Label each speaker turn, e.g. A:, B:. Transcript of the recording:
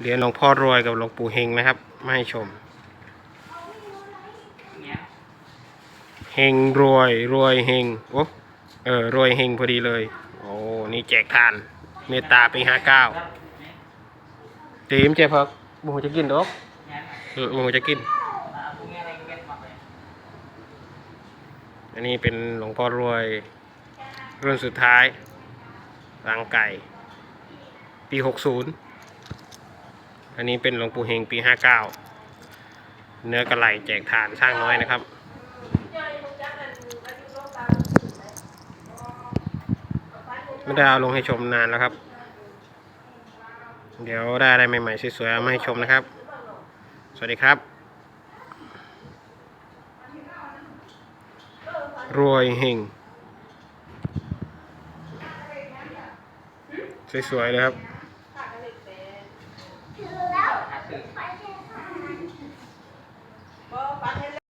A: เหรียญหลวงพ่อรวยกับหลวงปู่เฮงนะครับ มาให้ชม เฮงรวยรวยเฮงโอ้เออรวยเฮงพอดีเลย โอ้นี่แจกทาน เมตตาปีห้าเก้าตีมเจ๊พักโมโหจะกินดอกเออโมโหจะกิน อันนี้เป็นหลวงพ่อรวย รุ่นสุดท้ายรังไก่ ปีหกศูนย์ อันนี้เป็นหลวงปู่เฮงปีห้าเก้าเนื้อกระไหลแจกทานสร้างน้อยนะครับไม่ได้เอาลงให้ชมนานแล้วครับ เดี๋ยวได้อะไรใหม่ๆสวยๆเอามาให้ชมนะครับ สวัสดีครับ รวยเฮงสวยๆเลยครับ
B: Thank you.